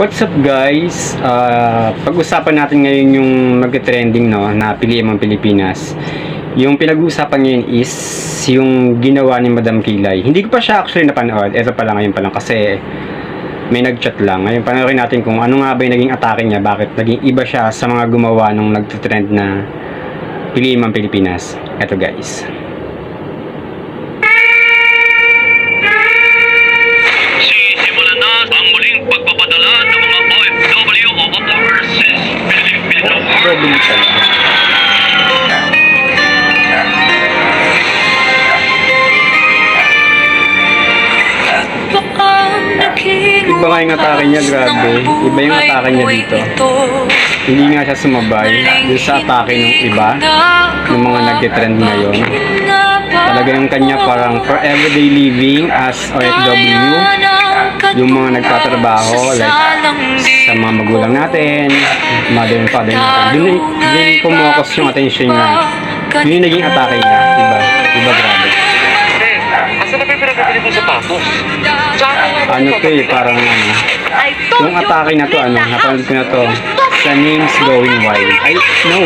What's up guys? Ah, pag-usapan natin ngayon yung nag-trending no, na piliin ang Pilipinas. Yung pinag-uusapan ngayon is yung ginawa ni Madam Kilay. Hindi ko pa siya actually napanood. Ito pa lang ngayon pa lang kasi may nag-chat lang. Ngayon panoorin natin kung ano nga ba yung naging atake niya. Bakit naging iba siya sa mga gumawa nung nag-trend na piliin ang Pilipinas. Ito guys. Iba nga yung atake niya, grabe. Iba yung atake niya dito. Hindi nga siya sumabay doon sa atake ng iba. ng mga nag-trend ngayon. Talaga yung kanya parang for everyday living as OFW. Yung mga nagtatrabaho, like sa mga magulang natin, mother and father natin. Doon, doon kumokus yung attention niya. Yun yung naging atake niya. Iba. Na ba yung pinagpipili mo sa patos? Tsaka Ano to eh, parang ano. Yung atake na to, ano, napanood ko na to. Sa names going wild. Ay, no.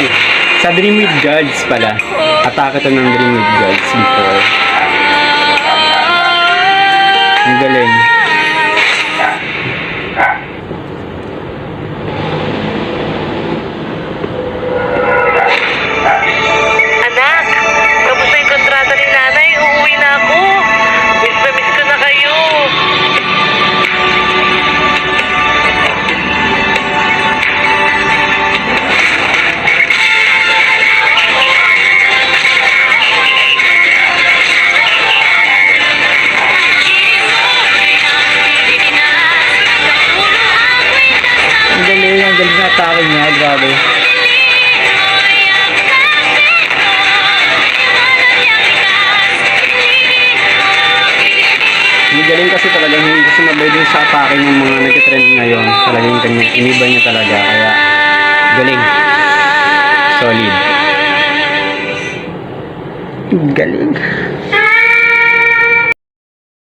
Sa Dream with Gods pala. Atake to ng Dream with Gods before. Ang galing. Niya. Grabe. Ang galing kasi talagang hindi sumabay dun sa atake ng mga nag-trend ngayon. Talagang kanya, iniba niya talaga. Kaya, galing. Solid. Galing.